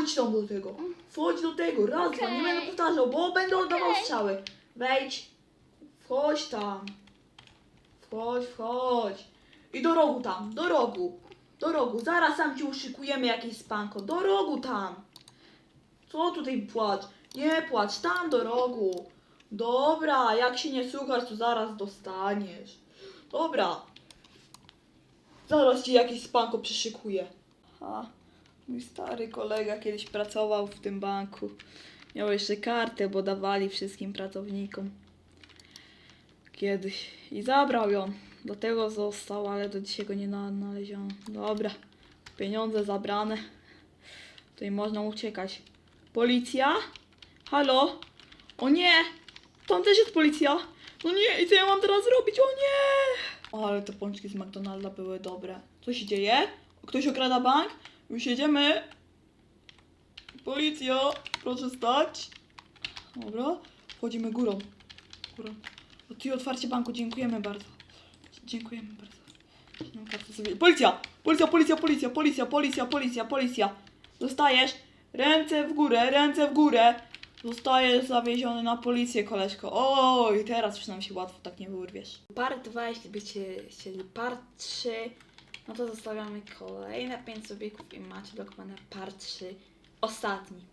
Wchodź tam do tego. Wchodź do tego. Raz, dwa, nie Okej. będę powtarzał, bo będę oddawał Okej. strzały. Wejdź. Wchodź tam. Wchodź, wchodź. I do rogu tam, do rogu. Do rogu. Zaraz tam ci uszykujemy jakieś spanko. Do rogu tam. Co tutaj płacz? Nie płacz, tam do rogu. Dobra, jak się nie słuchasz, to zaraz dostaniesz. Dobra. Zaraz ci jakieś spanko przyszykuję. A, mój stary kolega kiedyś pracował w tym banku. Miał jeszcze kartę, bo dawali wszystkim pracownikom. Kiedyś. I zabrał ją. Do tego został, ale do dzisiaj go nie na- znaleziono. Dobra. Pieniądze zabrane. Tutaj można uciekać. Policja? Halo? O nie! Tam też jest policja! No nie, i co ja mam teraz zrobić? O nie! O, ale te pączki z McDonalda były dobre. Co się dzieje? Ktoś okrada bank? Już jedziemy. Policja, proszę stać. Dobra, wchodzimy górą. Górą. O, ty otwarcie banku, dziękujemy bardzo. Dziękujemy bardzo. Mam kartę sobie. Policja! Policja, policja, policja, policja, policja, policja, policja. Zostajesz. Ręce w górę, ręce w górę. Zostajesz zawieziony na policję, koleżko. Oj, teraz już nam się łatwo tak nie wyrwiesz. Part 2, jeśli byście chcieli part 3, no to zostawiamy kolejne 5 subieków i macie blokowane part 3, ostatni.